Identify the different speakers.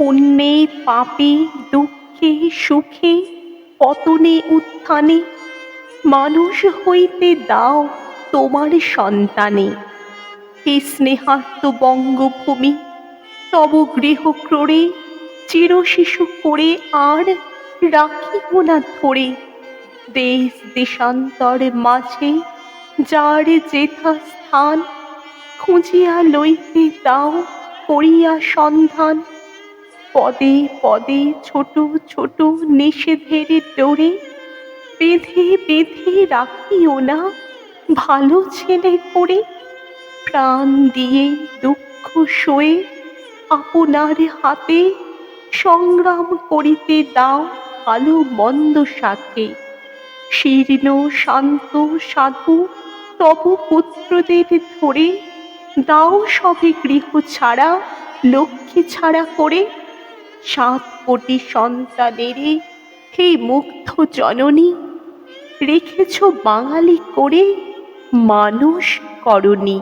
Speaker 1: পুণ্যে পাপে, দুঃখে সুখে, পতনে উত্থানে, মানুষ হইতে দাও তোমার সন্তানে। হে স্নেহার্ত বঙ্গভূমি, তব গৃহ ক্রোড়ে চির শিশু করে আর রাখিব না ধরে। দেশ দেশান্তর মাঝে যার যেথা স্থান, খুঁজিয়া লইতে দাও করিয়া সন্ধান। পদে পদে ছোট ছোট নিষেধের ডোরে বেঁধে বেঁধে রাখিও না ভালো ছেলে করে। প্রাণ দিয়ে দুঃখ সয়ে আপনার হাতে সংগ্রাম করিতে দাও ভালো মন্দ সাথে। শীর্ণ, শান্ত, সাধু তব পুত্রদের ধরে দাও সবে গৃহ ছাড়া, লক্ষ্মী ছাড়া করে সাত কোটি সন্তানেরই সেই মুগ্ধ জননী রেখেছ বাঙালি করে মানুষ করণী।